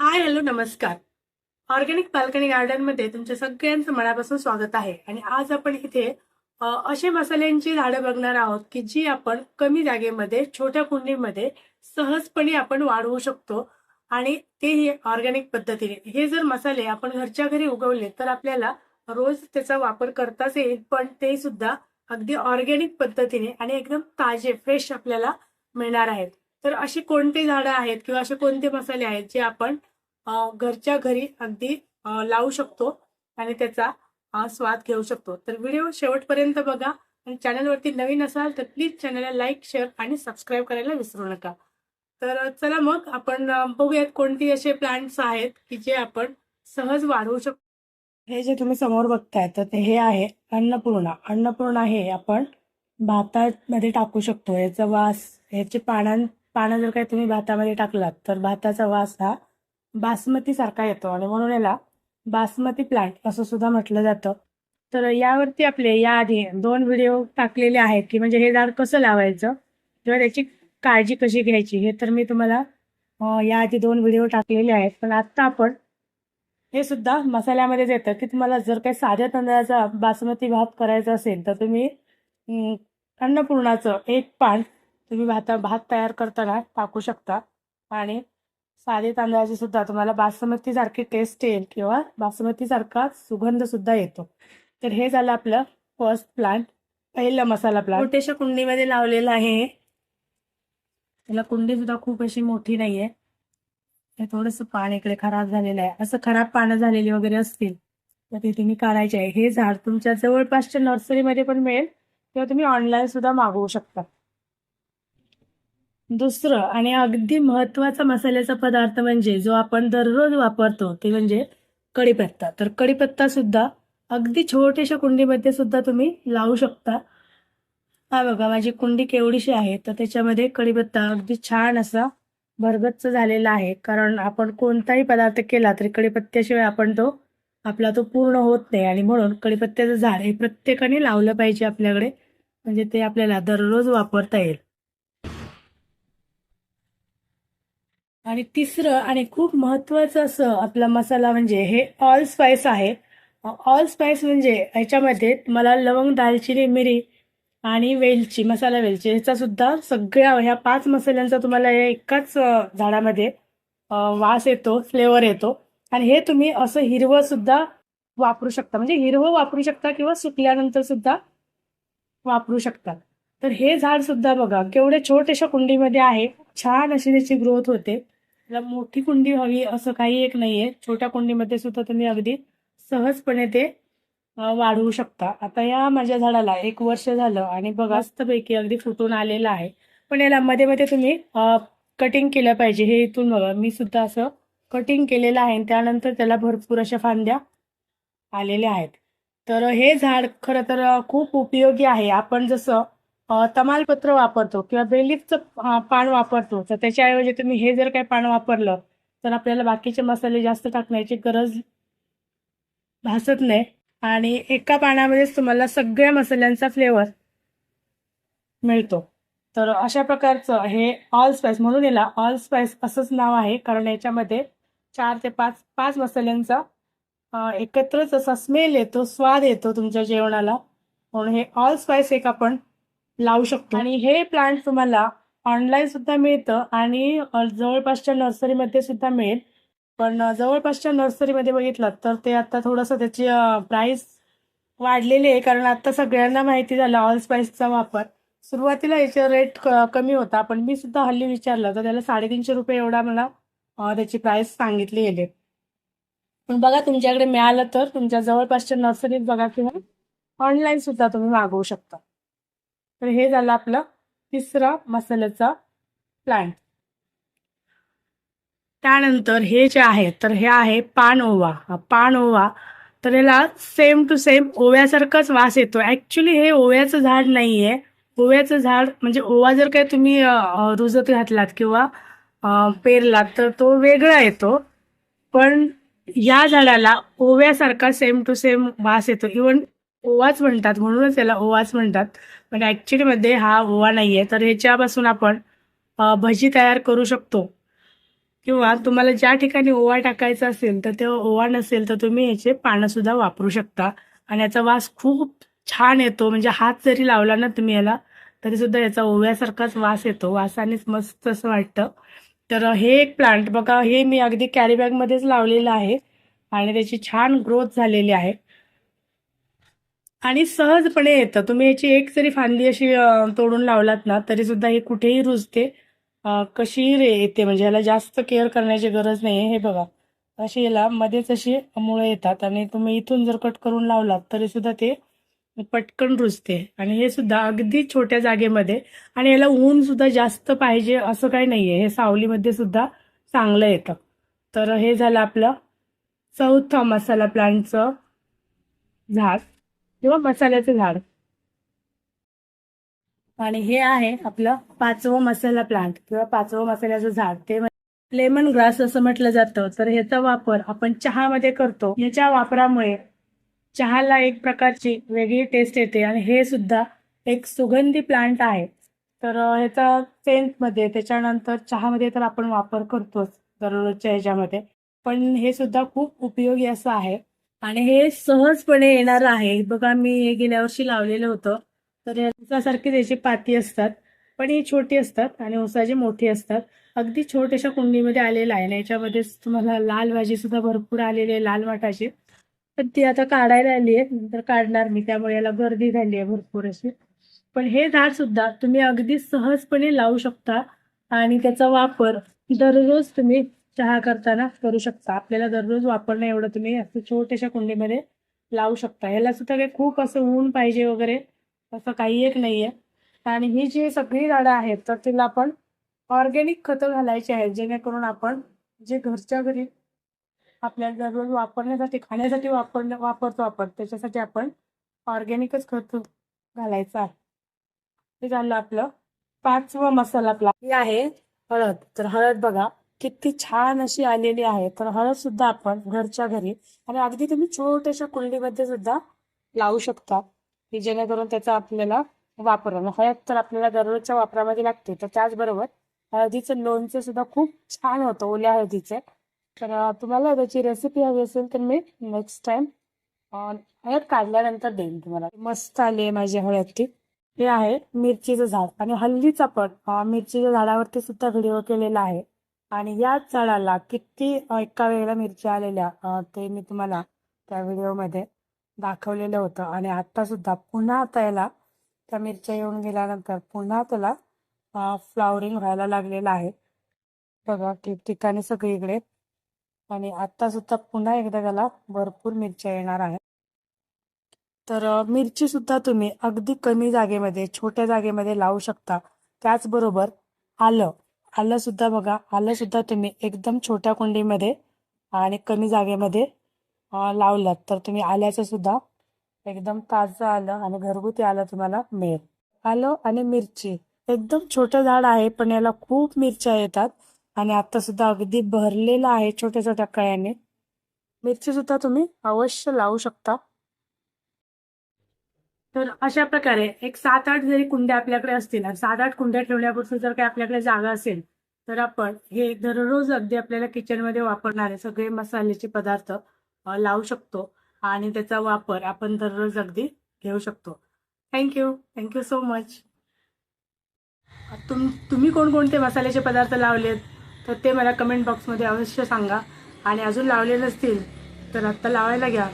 हाय hello नमस्कार. Organic balcony गार्डनमध्ये तुमच्या सगळ्यांचं मनापासून स्वागत आहे. आणि आज आपण इथे असे मसाल्यांची झाडं बघणार आहोत की जी आपण कमी जागेमध्ये छोट्या कुंडीमध्ये सहजपणे आपण वाढवू शकतो. आणि तेही ऑर्गॅनिक पद्धतीने. हे जर मसाले आपण घरच्या घरी उगवले तर आपल्याला रोज त्याचा वापर करताच येईल. पण ते सुद्धा अगदी ऑर्गॅनिक पद्धतीने आणि एकदम ताजे फ्रेश आपल्याला मिळणार आहेत. तर अशी कोणती झाडं आहेत किंवा असे कोणते मसाले आहेत जे आपण घरच्या घरी अगदी लावू शकतो आणि त्याचा स्वाद घेऊ शकतो. तर व्हिडिओ शेवटपर्यंत बघा आणि चॅनलवरती नवीन असाल तर प्लीज चॅनलला लाईक शेअर आणि सबस्क्राईब करायला विसरू नका. तर चला मग आपण बघूयात कोणती असे प्लांट्स आहेत की जे आपण सहज वाढवू शकतो हे जे तुम्ही समोर बघताय तर ते हे आहे अन्नपूर्णा. अन्नपूर्णा हे आपण भातामध्ये टाकू शकतो. याचा वास याचे पानां पानं जर काही तुम्ही भातामध्ये टाकलात तर भाताचा वास हा बासमती सारखा येतो आणि म्हणून याला बासमती प्लांट असं सुद्धा म्हटलं जातं. तर यावरती आपले याआधी दोन व्हिडिओ टाकलेले आहेत की म्हणजे हे झाड कसं लावायचं किंवा त्याची काळजी कशी घ्यायची हे तर मी तुम्हाला याआधी दोन व्हिडिओ टाकलेले आहेत. पण आत्ता आपण हे सुद्धा मसाल्यामध्येच येतं की तुम्हाला जर काही साध्या तांदळाचा बासमती भात करायचा असेल तर तुम्ही अन्नपूर्णाचं एक पान तुम्ही भाता भात तयार करताना टाकू शकता. आणि साधे तांदळाची सुद्धा तुम्हाला बासमती सारखी टेस्ट येईल किंवा बासमती सारखा सुगंध सुद्धा येतो. तर हे झालं आपलं फर्स्ट प्लांट पहिला मसाला प्लांट छोट्याशा कुंडीमध्ये लावलेलं आहे त्याला कुंडी सुद्धा खूप अशी मोठी नाहीये. हे थोडंसं पान इकडे खराब झालेलं आहे. असं खराब पानं झालेली वगैरे असतील तर ते तुम्ही काढायचे आहे. हे झाड तुमच्या जवळपासच्या नर्सरीमध्ये पण मिळेल किंवा तुम्ही ऑनलाईन सुद्धा मागवू शकता. दुसरं आणि अगदी महत्त्वाचा मसाल्याचा पदार्थ म्हणजे जो आपण दररोज वापरतो ते म्हणजे कढीपत्ता. तर कढीपत्ता सुद्धा अगदी छोट्याशा कुंडीमध्ये सुद्धा तुम्ही लावू शकता. हा बघा माझी कुंडी केवढीशी आहे तर त्याच्यामध्ये कढीपत्ता अगदी छान असा भरगच्च झालेला आहे. कारण आपण कोणताही पदार्थ केला तरी कढीपत्त्याशिवाय आपण तो आपला तो पूर्ण होत नाही. आणि म्हणून कढीपत्त्याचं झाड हे प्रत्येकाने लावलं पाहिजे आपल्याकडे. म्हणजे ते आपल्याला दररोज वापरता येईल. आणि तिसरं आणि खूप महत्वाचं असं आपला मसाला म्हणजे हे ऑल स्पाइस आहे. ऑल स्पाइस म्हणजे याच्यामध्ये मला लवंग दालचिनी मिरी आणि वेलची मसाला वेलची ह्याचासुद्धा सगळ्या ह्या पाच मसाल्यांचा तुम्हाला या एकाच झाडामध्ये वास येतो फ्लेवर येतो. आणि हे तुम्ही असं हिरवं सुद्धा वापरू शकता. म्हणजे हिरवं वापरू शकता किंवा सुकल्यानंतर सुद्धा वापरू शकता. तर हे झाड सुद्धा बघा केवढे छोट्याशा कुंडीमध्ये आहे. छान अशी त्याची ग्रोथ होते. त्याला मोठी कुंडी हवी असं काही एक नाहीये. छोट्या कुंडीमध्ये सुद्धा तुम्ही अगदी सहजपणे ते वाढवू शकता. आता या माझ्या झाडाला एक वर्ष झालं आणि बघा मस्तपैकी अगदी फुटून आलेलं आहे. पण याला मध्ये मध्ये तुम्ही कटिंग केलं पाहिजे. हे इथून बघा मी सुद्धा असं कटिंग केलेलं आहे आणि त्यानंतर त्याला भरपूर अशा फांद्या आलेल्या आहेत. तर हे झाड खरं तर खूप उपयोगी आहे. आपण जसं तमालपत्र वापरतो किंवा बेलीफचं पान वापरतो. तर त्याच्याऐवजी तुम्ही हे जर काही पान वापरलं तर आपल्याला बाकीचे मसाले जास्त टाकण्याची गरज भासत नाही. आणि एका पानामध्येच तुम्हाला सगळ्या मसाल्यांचा फ्लेवर मिळतो. तर अशा प्रकारचं हे ऑल स्पाइस म्हणून याला ऑल स्पाइस असंच नाव आहे. कारण याच्यामध्ये चार ते पाच पाच मसाल्यांचा एकत्रच असा स्मेल येतो स्वाद येतो तुमच्या जेवणाला. म्हणून हे ऑल स्पाइस एक आपण लावू शकतो. आणि हे प्लांट तुम्हाला ऑनलाईन सुद्धा मिळतं आणि जवळपासच्या नर्सरीमध्ये सुद्धा मिळेल. पण जवळपासच्या नर्सरीमध्ये बघितलं तर ते आता थोडंसं त्याची प्राइस वाढलेली आहे. कारण आता सगळ्यांना माहिती झालं ऑल स्पाइसचा वापर. सुरुवातीला याचा रेट कमी होता. पण मी सुद्धा हल्ली विचारलं तर त्याला साडेतीनशे रुपये एवढा मला त्याची प्राइस सांगितली गेली. पण बघा तुमच्याकडे मिळालं तर तुमच्या जवळपासच्या नर्सरीत बघा किंवा ऑनलाईन सुद्धा तुम्ही मागवू शकता. तर हे झालं आपलं तिसरा मसाल्याचा प्लांट त्यानंतर हे जे आहे तर हे आहे पान ओवा पान ओवा तर याला सेम टू सेम ओव्यासारखाच वास येतो ऍक्च्युली हे ओव्याचं झाड नाही आहे ओव्याचं झाड म्हणजे ओवा जर काही तुम्ही रुजत घातलात किंवा पेरलात तर तो वेगळा येतो. पण या झाडाला ओव्यासारखा सेम टू सेम वास येतो. इवन ओवाच म्हणतात म्हणूनच याला ओवाच म्हणतात. पण ऍक्च्युली मध्ये हा ओवा नाहीये. तर ह्याच्यापासून आपण भजी तयार करू शकतो. किंवा तुम्हाला ज्या ठिकाणी ओवा टाकायचा असेल तर ते ओवा नसेल तर तुम्ही याचे पानं सुद्धा वापरू शकता. आणि याचा वास खूप छान येतो. म्हणजे हात जरी लावला ना तुम्ही याला तरी सुद्धा याचा ओव्यासारखाच वास येतो. वासानेच मस्त असं वाटतं. तर हे एक प्लांट बघा. हे मी अगदी कॅरीबॅगमध्येच लावलेलं आहे. आणि त्याची छान ग्रोथ झालेली आहे. आणि सहजपणे येतं. तुम्ही याची एक जरी फांदी अशी तोडून लावलात ना तरी सुद्धा हे कुठेही रुजते. अं, कशीही रे येते म्हणजे याला जास्त केअर करण्याची गरज नाही हे बघा. अशी याला मध्येच अशी मुळं येतात आणि तुम्ही इथून जर कट करून लावलात तरी सुद्धा ते पटकन रुजते. आणि हे सुद्धा अगदी छोट्या जागेमध्ये. आणि याला ऊन सुद्धा जास्त पाहिजे असं काही नाहीये. हे सावलीमध्ये सुद्धा चांगलं येतं. तर हे झालं आपलं चौथं मसाला प्लांटचं झाड. किंवा मसाल्याचं झाड. आणि हे आहे आपलं पाचवं मसाला प्लांट किंवा पाचवं मसाल्याचं झाड. ते म्हणजे लेमन ग्रास असं म्हटलं जातं. तर ह्याचा वापर आपण चहामध्ये करतो. याच्या वापरामुळे चहाला एक प्रकारची वेगळी टेस्ट येते आणि हे सुद्धा एक सुगंधी प्लांट आहे. तर ह्याचा सेंटमध्ये त्याच्यानंतर चहामध्ये तर आपण वापर करतोच दररोजच्या ह्याच्यामध्ये. पण हे सुद्धा खूप उपयोगी असं आहे. आणि हे सहजपणे येणार आहे. बघा मी हे गेल्या वर्षी लावलेलं होतं. तर या त्याची पाती असतात पण ही छोटी असतात आणि ऊसाची मोठी असतात. अगदी छोट्याशा कुंडीमध्ये आलेलं आहे. आणि याच्यामध्येच तुम्हाला लाल भाजी सुद्धा भरपूर आलेली आहे लाल वाटाची पण ती आता काढायला आली आहे. नंतर काढणार मी. त्यामुळे याला गर्दी झाली आहे भरपूर अशी. पण हे झाड सुद्धा तुम्ही अगदी सहजपणे लावू शकता. आणि त्याचा वापर दररोज तुम्ही चहा करताना करू शकता. आपल्याला दररोज वापरणं एवढं तुम्ही असं छोट्याशा कुंडीमध्ये लावू शकता. ह्याला सुद्धा काही खूप असं ऊन पाहिजे वगैरे असं काही एक नाहीये. आणि ही जी सगळी झाडं आहेत तर तिला आपण ऑर्गॅनिक खतं घालायची आहेत जेणेकरून आपण जे घरच्या घरी आपल्याला दररोज वापरण्यासाठी खाण्यासाठी वापरणं वापरतो आपण त्याच्यासाठी आपण ऑर्गॅनिकच खत घालायचं आहे. हे झालं आपलं पाचवा मसाला आपला. हे आहे हळद. तर हळद बघा. किती छान अशी आलेली आहे. तर हळद सुद्धा आपण घरच्या घरी आणि अगदी तुम्ही छोट्याशा कुंडीमध्ये सुद्धा लावू शकता. की जेणेकरून त्याचा आपल्याला वापर हळद तर आपल्याला दररोजच्या वापरामध्ये लागते. तर त्याचबरोबर हळदीचं लोणचं सुद्धा खूप छान होतं ओल्या हळदीचे. तर तुम्हाला त्याची रेसिपी हवी असेल तर मी नेक्स्ट टाइम हळद काढल्यानंतर देईन तुम्हाला. मस्त आली आहे माझी हळद ती हे आहे मिरचीचं झाड आणि हल्लीच आपण मिरचीच्या झाडावरती सुद्धा व्हिडिओ केलेला आहे. आणि याच झाडाला किती एका वेळेला मिरच्या आलेल्या ते मी तुम्हाला त्या व्हिडिओमध्ये दाखवलेलं होतं. आणि आता सुद्धा पुन्हा आता याला त्या मिरच्या येऊन गेल्यानंतर पुन्हा त्याला फ्लावरिंग व्हायला लागलेलं आहे. बघा ठिकठिकाणी सगळीकडे. आणि आता सुद्धा पुन्हा एकदा त्याला भरपूर मिरच्या येणार आहे तर मिरची सुद्धा तुम्ही अगदी कमी जागेमध्ये छोट्या जागेमध्ये लावू शकता. त्याचबरोबर आलं. आलं सुद्धा बघा. आलं सुद्धा तुम्ही एकदम छोट्या कुंडीमध्ये आणि कमी जागेमध्ये लावलात. तर तुम्ही आल्याचं सुद्धा एकदम ताजं आलं आणि घरगुती आलं तुम्हाला मिळेल. आलं आणि मिरची. एकदम छोटं झाड आहे पण याला खूप मिरच्या येतात आणि आता सुद्धा अगदी भरलेलं आहे छोट्या छोट्या कळ्याने. मिरची सुद्धा तुम्ही अवश्य लावू शकता. तर अशा प्रकारे एक सात आठ जरी कुंड्या आपल्याकडे असतील सात आठ कुंड्या ठेवण्यापासून जर काही आपल्याकडे जागा असेल तर आपण हे दररोज अगदी आपल्याला किचनमध्ये वापरणारे सगळे मसाल्याचे पदार्थ लावू शकतो. आणि त्याचा वापर आपण दररोज अगदी घेऊ शकतो. थँक्यू थँक्यू सो मच तुम तुम्ही कोणकोणते मसाल्याचे पदार्थ लावलेत? तर ते मला कमेंट बॉक्समध्ये अवश्य सांगा. आणि अजून लावले नसतील तर आत्ता लावायला घ्या.